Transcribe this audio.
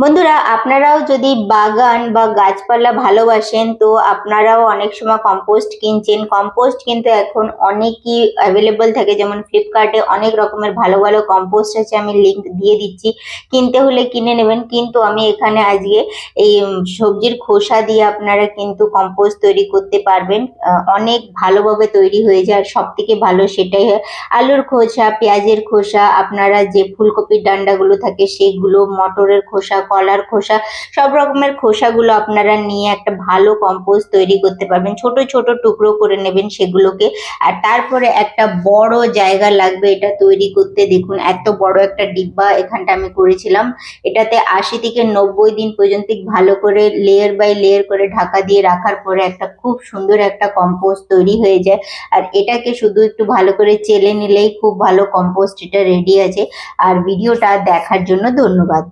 বন্ধুরা, আপনারাও যদি বাগান বা গাছপালা ভালোবাসেন, তো আপনারাও অনেক সময় কম্পোস্ট কিনছেন। কম্পোস্ট কিন্তু এখন অনেকই অ্যাভেলেবল থাকে। যেমন ফ্লিপকার্টে অনেক রকমের ভালো ভালো কম্পোস্ট আছে। আমি লিঙ্ক দিয়ে দিচ্ছি। কিনতে হলে কিনে নেবেন। কিন্তু আমি এখানে আজকে এই সবজির খোসা দিয়ে আপনারা কিন্তু কম্পোস্ট তৈরি করতে পারবেন। অনেক ভালোভাবে তৈরি হয়ে যায়। আর সব থেকে ভালো সেটাই হয় আলুর খোসা, পেঁয়াজের খোসা। আপনারা যে ফুলকপির ডান্ডাগুলো থাকে, সেগুলো মটরের খোসা কলার খোসা, সব রকমের খোসাগুলো আপনারা নিয়ে একটা ভালো কম্পোস্ট তৈরি করতে পারবেন। ছোট ছোট টুকরো করে নেবেন সেগুলোকে। আর তারপরে একটা বড় জায়গা লাগবে এটা তৈরি করতে। দেখুন, এত বড় একটা ডিব্বা এখানটা আমি করেছিলাম। এটাতে আশি থেকে নব্বই দিন পর্যন্ত ভালো করে লেয়ার বাই লেয়ার করে ঢাকা দিয়ে রাখার পরে একটা খুব সুন্দর একটা কম্পোস্ট তৈরি হয়ে যায়। আর এটাকে শুধু একটু ভালো করে চেলে নিলেই খুব ভালো কম্পোস্ট এটা রেডি আছে। আর ভিডিওটা দেখার জন্য ধন্যবাদ।